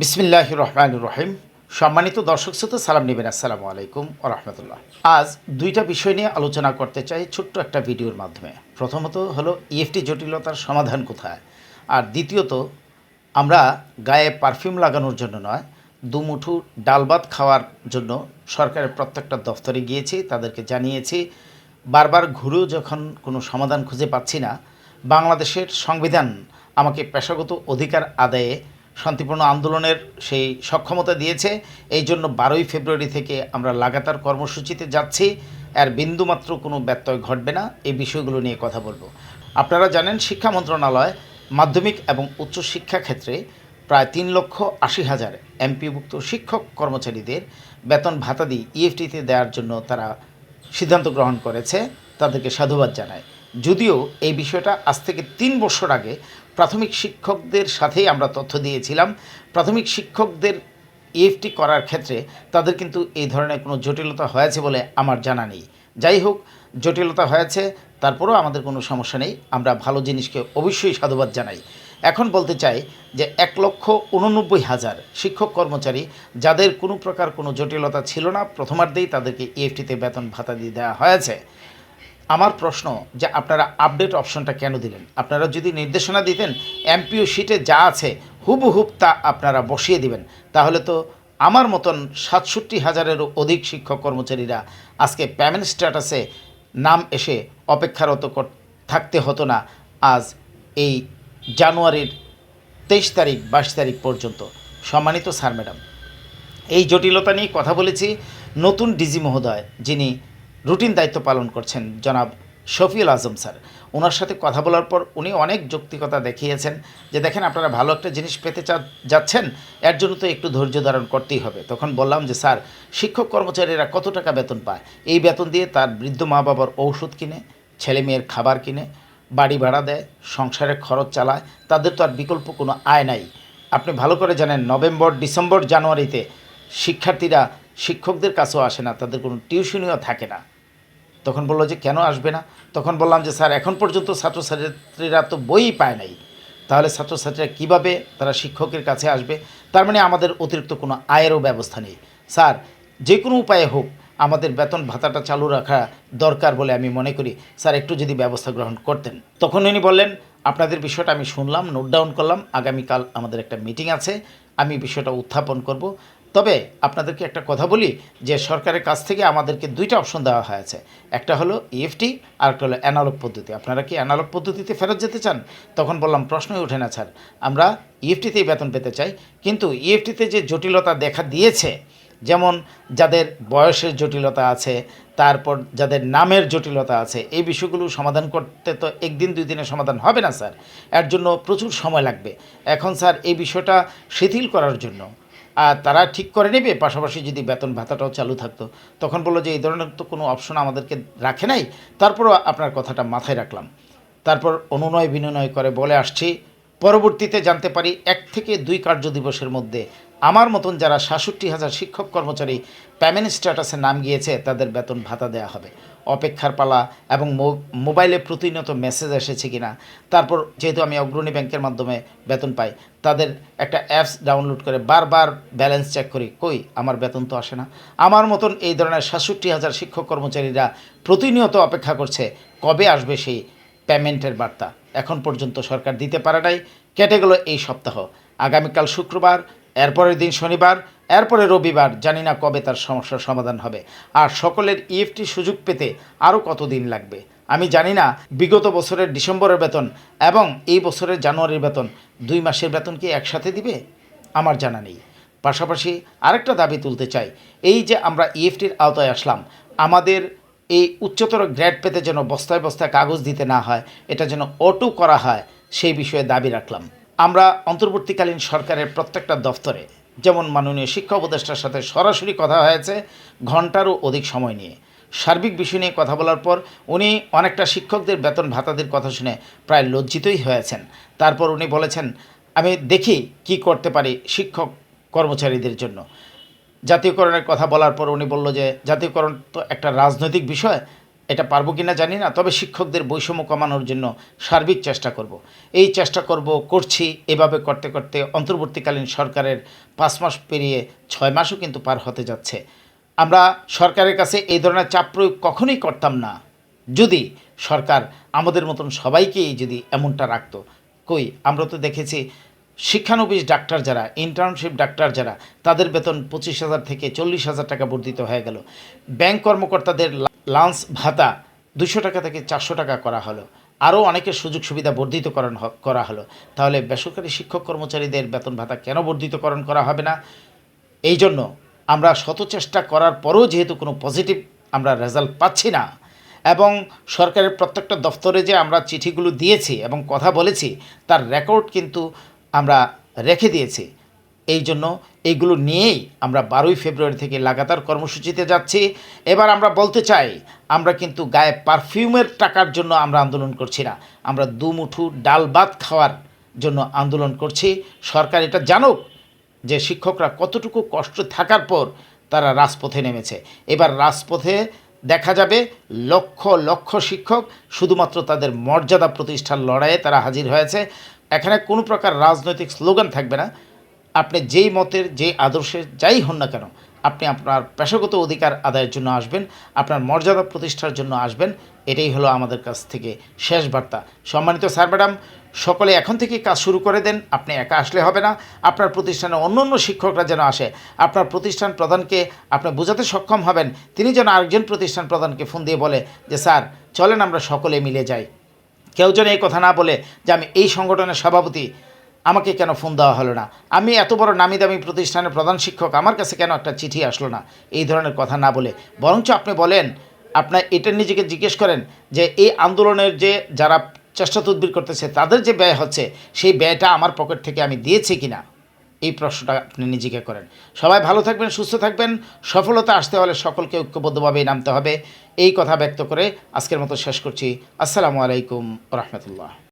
বিসমিল্লাহ রহমান রহিম সম্মানিত দর্শক শ্রোতা, সালাম নেবেন। আসসালামু আলাইকুম রহমতুল্লাহ। আজ দুইটা বিষয় নিয়ে আলোচনা করতে চাই ছোট্ট একটা ভিডিওর মাধ্যমে। প্রথমত হলো ইএফটি জটিলতার সমাধান কোথায়? আর দ্বিতীয়ত, আমরা গায়ে পারফিউম লাগানোর জন্য নয় দুমুঠু ডাল ভাত খাওয়ার জন্য সরকারের প্রত্যেকটা দফতরে গিয়েছি, তাদেরকে জানিয়েছি। বারবার ঘুরেও যখন কোনো সমাধান খুঁজে পাচ্ছি না, বাংলাদেশের সংবিধান আমাকে পেশাগত অধিকার আদায়ে শান্তিপূর্ণ আন্দোলনের সেই সক্ষমতা দিয়েছে। এই জন্য বারোই ফেব্রুয়ারি থেকে আমরা লাগাতার কর্মসূচিতে যাচ্ছি। আর বিন্দুমাত্র কোনো ব্যত্যয় ঘটবে না। এই বিষয়গুলো নিয়ে কথা বলব। আপনারা জানেন, শিক্ষা মন্ত্রণালয় মাধ্যমিক এবং উচ্চ শিক্ষা ক্ষেত্রে প্রায় তিন লক্ষ আশি হাজার এমপিভুক্ত শিক্ষক কর্মচারীদের বেতন ভাতা দিয়ে ইএফটিতে দেওয়ার জন্য তারা সিদ্ধান্ত গ্রহণ করেছে। তাদেরকে সাধুবাদ জানায় যদিও এই বিষয়টা আজ থেকে তিন বছর আগে প্রাথমিক শিক্ষকদের সাথেই আমরা তথ্য দিয়েছিলাম। প্রাথমিক শিক্ষকদের ইএফটি করার ক্ষেত্রে তাদের কিন্তু এই ধরনের কোনো জটিলতা হয়েছে বলে আমার জানা নেই। যাই হোক, জটিলতা হয়েছে, তারপরেও আমাদের কোনো সমস্যা নেই। আমরা ভালো জিনিসকে অবশ্যই সাধুবাদ জানাই। এখন বলতে চাই যে এক লক্ষ উননব্বই হাজার শিক্ষক কর্মচারী, যাদের কোনো প্রকার কোনো জটিলতা ছিল না, প্রথমার্ধেই তাদেরকে ইএফটিতে বেতন ভাতা দিয়ে দেওয়া হয়েছে। আমার প্রশ্ন যে আপনারা আপডেট অপশনটা কেন দিলেন? আপনারা যদি নির্দেশনা দিতেন এমপিও শিটে যা আছে হুবহুব তা আপনারা বসিয়ে দিবেন। তাহলে তো আমার মতন সাতষট্টি হাজারেরও অধিক শিক্ষক কর্মচারীরা আজকে পেমেন্ট স্ট্যাটাসে নাম এসে অপেক্ষারত থাকতে হতো না আজ এই জানুয়ারির তেইশ তারিখ, বাইশ তারিখ পর্যন্ত। সম্মানিত স্যার, ম্যাডাম, এই জটিলতা নিয়ে কথা বলেছি নতুন ডিজি মহোদয় যিনি রুটিন দায়িত্ব পালন করছেন জনাব শফিউল আজম স্যার। ওনার সাথে কথা বলার পর উনি অনেক যৌক্তিকতা দেখিয়েছেন যে, দেখেন, আপনারা ভালো একটা জিনিস পেতে চা- যাচ্ছেন, এর জন্য তো একটু ধৈর্য ধারণ করতেই হবে। তখন বললাম যে, স্যার, শিক্ষক কর্মচারীরা কত টাকা বেতন পায়? এই বেতন দিয়ে তার বৃদ্ধ মা বাবার ঔষধ কিনে, ছেলে মেয়ের খাবার কিনে, বাড়ি ভাড়া দেয় সংসারের খরচ চালায়, তাদের তো আর বিকল্প কোনো আয় নাই। আপনি ভালো করে জানেন, নভেম্বর, ডিসেম্বর, জানুয়ারিতে শিক্ষার্থীরা শিক্ষকদের কাছেও আসে না, তাদের কোনো টিউশনিও থাকে না। তখন বলল যে, কেন আসবে না? তখন বললাম যে, স্যার, এখন পর্যন্ত ছাত্রছাত্রীরা তো বইই পায় নাই। তাহলে ছাত্রছাত্রীরা কীভাবে তারা শিক্ষকের কাছে আসবে? তার মানে আমাদের অতিরিক্ত কোনো আয়েরও ব্যবস্থা নেই। স্যার, যে কোনো উপায়ে হোক, আমাদের বেতন ভাতাটা চালু রাখা দরকার বলে আমি মনে করি। স্যার, একটু যদি ব্যবস্থা গ্রহণ করতেন। তখন উনি বললেন, আপনাদের বিষয়টা আমি শুনলাম, নোট ডাউন করলাম। আগামীকাল আমাদের একটা মিটিং আছে। আমি বিষয়টা উত্থাপন করব। তবে আপনাদেরকে একটা কথা বলি যে সরকারের কাছ থেকে আমাদেরকে দুইটা অপশন দেওয়া হয়েছে। একটা হলো ইএফটি আর একটা হলো অ্যানালগ পদ্ধতি। আপনারা কি অ্যানালগ পদ্ধতিতে ফেরত যেতে চান? তখন বললাম, প্রশ্নই ওঠে না, স্যার। আমরা ইএফটিতেই বেতন পেতে চাই। কিন্তু ইএফটিতে যে জটিলতা দেখা দিয়েছে, যেমন যাদের বয়সের জটিলতা আছে, তারপর যাদের নামের জটিলতা আছে, এই বিষয়গুলো সমাধান করতে তো একদিন, দুই দিনে সমাধান হবে না, স্যার। এর জন্য প্রচুর সময় লাগবে। এখন, স্যার, এই বিষয়টা শিথিল করার জন্য তারা ঠিক করে নেবে, পাশাপাশি যদি বেতন ভাতাটাও চালু থাকতো। তখন বলল যে, এই ধরনের তো কোনো অপশন আমাদেরকে রাখে নাই। তারপরও আপনার কথাটা মাথায় রাখলাম। তারপর অনুনয় বিনয় করে বলে আসছি, পরবর্তীতে জানতে পারি, এক থেকে দুই কার্য দিবসের মধ্যে আমার মতন যারা সাতষট্টি হাজার শিক্ষক কর্মচারী পেমেন্ট স্ট্যাটাসে নাম গিয়েছে, তাদের বেতন ভাতা দেওয়া হবে। অপেক্ষার পালা এবং মোবাইলে প্রতিনিয়ত মেসেজ এসেছে কিনা, তারপর যেহেতু আমি অগ্রণী ব্যাংকের মাধ্যমে বেতন পাই, তাদের একটা অ্যাপস ডাউনলোড করে বারবার ব্যালেন্স চেক করি, কই আমার বেতন তো আসে না। আমার মতন এই ধরনের সাতষট্টি হাজার শিক্ষক কর্মচারীরা প্রতিনিয়ত অপেক্ষা করছে, কবে আসবে সেই পেমেন্টের বার্তা। এখন পর্যন্ত সরকার দিতে পারে নাই, কেটে গেল এই সপ্তাহ। আগামীকাল শুক্রবার এরপরের দিন শনিবার, এরপরে রবিবার, জানি না কবে তার সমস্যার সমাধান হবে। আর সকলের ইএফটি সুযোগ পেতে আরও কতদিন লাগবে? আমি জানি না, বিগত বছরের ডিসেম্বরের বেতন এবং এই বছরের জানুয়ারির বেতন, দুই মাসের বেতন কি একসাথে দিবে? আমার জানা নেই। পাশাপাশি আরেকটা দাবি তুলতে চাই, এই যে আমরা ইএফটির আওতায় আসলাম, আমাদের এই উচ্চতর গ্রেড পেতে যেন বস্তায় বস্তায় কাগজ দিতে না হয়, এটা যেন অটো করা হয়, সেই বিষয়ে দাবি রাখলাম। আমরা অন্তর্বর্তীকালীন সরকারের প্রত্যেকটা দফতরে, যেমন মাননীয় শিক্ষা উপদেষ্টার সাথে সরাসরি কথা হয়েছে ঘন্টারও অধিক সময় নিয়ে। সার্বিক বিষয় নিয়ে কথা বলার পর উনি অনেকটা শিক্ষকদের বেতন ভাতাদের কথা শুনে প্রায় লজ্জিতই হয়েছেন। তারপর উনি বলেছেন, আমি দেখি কি করতে পারি শিক্ষক কর্মচারীদের জন্য। জাতীয়করণের কথা বলার পর উনি বলল যে, জাতীয়করণ তো একটা রাজনৈতিক বিষয় এটা পারব কি না জানি না, তবে শিক্ষকদের বৈষম্য কমানোর জন্য সার্বিক চেষ্টা করব। এই চেষ্টা করব, করছি, এভাবে করতে করতে অন্তর্বর্তীকালীন সরকারের পাঁচ মাস পেরিয়ে ছয় মাসও কিন্তু পার হতে যাচ্ছে। আমরা সরকারের কাছে এই ধরনের চাপ প্রয়োগ কখনোই করতাম না। যদি সরকার আমাদের মতন সবাইকেই যদি এমনটা রাখত, কই, আমরা তো দেখেছি শিক্ষানবিশ ডাক্তার যারা ইন্টার্নশিপ ডাক্তার যারা, তাদের বেতন পঁচিশ হাজার থেকে চল্লিশ হাজার টাকা বর্ধিত হয়ে গেল। ব্যাংক কর্মকর্তাদের লাঞ্চ ভাতা দুশো টাকা থেকে চারশো টাকা করা হলো। আরও অনেকের সুযোগ সুবিধা বর্ধিতকরণ করা হলো। তাহলে বেসরকারি শিক্ষক কর্মচারীদের বেতন ভাতা কেন বর্ধিতকরণ করা হবে না? এই জন্য আমরা শত চেষ্টা করার পরেও যেহেতু কোনো পজিটিভ আমরা রেজাল্ট পাচ্ছি না, এবং সরকারের প্রত্যেকটা দফতরে যে আমরা চিঠিগুলো দিয়েছি এবং কথা বলেছি, তার রেকর্ড কিন্তু আমরা রেখে দিয়েছি। এই জন্য এইগুলো নিয়েই আমরা বারোই ফেব্রুয়ারি থেকে লাগাতার কর্মসূচিতে যাচ্ছি। এবার আমরা বলতে চাই, আমরা কিন্তু গায়ে পারফিউমের টাকার জন্য আমরা আন্দোলন করছি না। আমরা দুমুঠু ডাল ভাত খাওয়ার জন্য আন্দোলন করছি। সরকার এটা জানুক যে শিক্ষকরা কতটুকু কষ্ট থাকার পর তারা রাজপথে নেমেছে। এবার রাজপথে দেখা যাবে লক্ষ লক্ষ শিক্ষক শুধুমাত্র তাদের মর্যাদা প্রতিষ্ঠার লড়াইয়ে তারা হাজির হয়েছে। এখানে কোনো প্রকার রাজনৈতিক স্লোগান থাকবে না। আপনি যেই মতের যে আদর্শের, যাই হন না কেন, আপনি আপনার পেশাগত অধিকার আদায়ের জন্য আসবেন, আপনার মর্যাদা প্রতিষ্ঠার জন্য আসবেন, এটাই হলো আমাদের কাছ থেকে শেষ বার্তা। সম্মানিত স্যার ম্যাডাম, সকলে এখন থেকে কাজ শুরু করে দেন, আপনি একা আসলে হবে না, আপনার প্রতিষ্ঠানে অন্য অন্য শিক্ষকরা যেন আসে, আপনার প্রতিষ্ঠান প্রধানকে আপনি বোঝাতে সক্ষম হবেন, তিনি যেন আরেকজন প্রতিষ্ঠান প্রধানকে ফোন দিয়ে বলে যে, স্যার, চলেন আমরা সকলে মিলে যাই। কেউ যেন এই কথা না বলে যে, আমি এই সংগঠনের সভাপতি আমাকে কেন ফোন দেওয়া হলো না? আমি এত বড় নামি দামি প্রতিষ্ঠানের প্রধান শিক্ষক, আমার কাছে কেন একটা চিঠি আসলো না? এই ধরনের কথা না বলে। বরঞ্চ আপনি বলেন, আপনার এটা নিজেকে জিজ্ঞেস করেন যে এই আন্দোলনের যে যারা চেষ্টা তদবির করতেছে, তাদের যে ব্যয় হচ্ছে, সেই ব্যয়টা আমার পকেট থেকে আমি দিয়েছি কিনা? এই প্রশ্নটা আপনি নিজেকে করেন। সবাই ভালো থাকবেন, সুস্থ থাকবেন। সফলতা আসতে হলে সকলকে ঐক্যবদ্ধভাবেই নামতে হবে। এই কথা ব্যক্ত করে আজকের মতো শেষ করছি। আসসালামু আলাইকুম রহমতুল্লাহ।